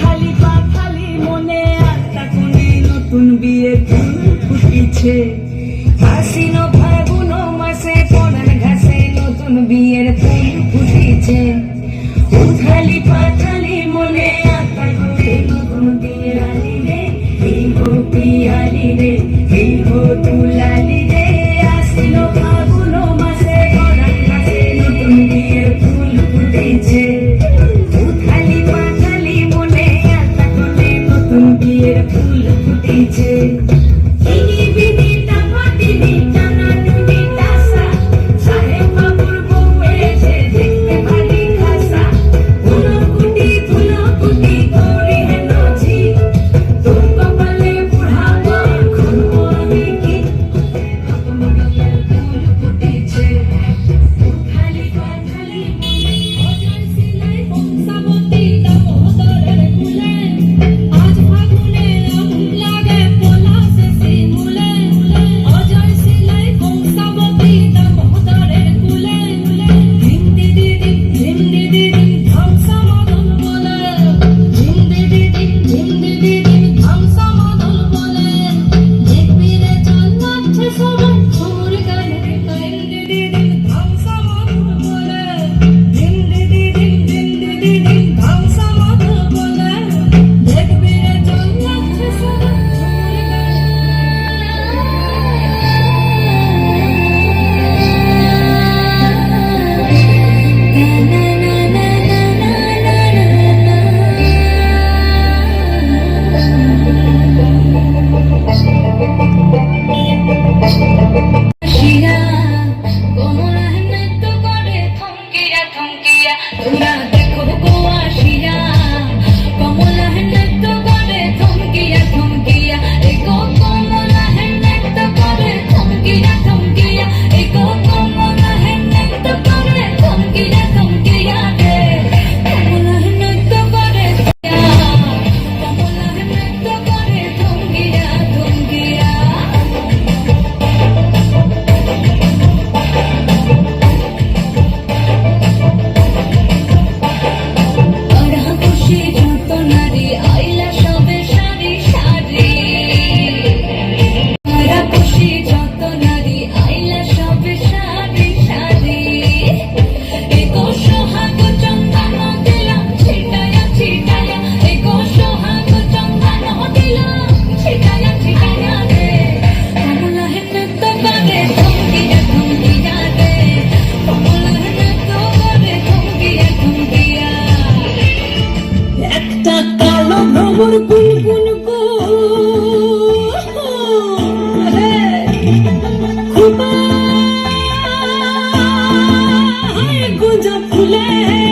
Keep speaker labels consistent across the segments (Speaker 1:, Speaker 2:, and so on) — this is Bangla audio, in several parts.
Speaker 1: খালি পা খালি মনে আত্মা কোনে নতুন বিয়ে ফুটিছে। হাসিন, ফাগুন মাসে পড়ান ঘাসে নতুন বিয়ের ফুল ফুটিছে। খালি
Speaker 2: পা খালি মনে আত্মা কোনে নতুন বিয়ে 已经 ভুলে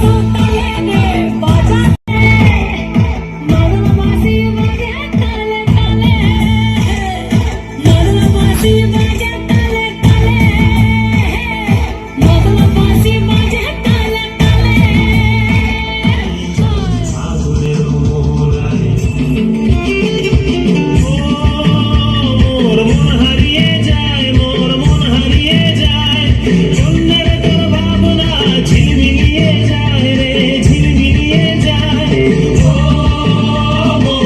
Speaker 2: Thank you.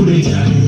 Speaker 2: prudente.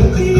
Speaker 2: Let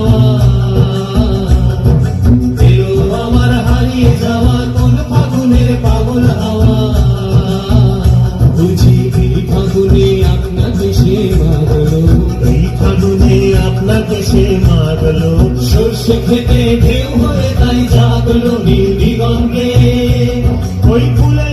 Speaker 2: পেতে ঢেউ হয়ে তাই জাগলো নীল দিগন্তে। ওই
Speaker 1: ফুলে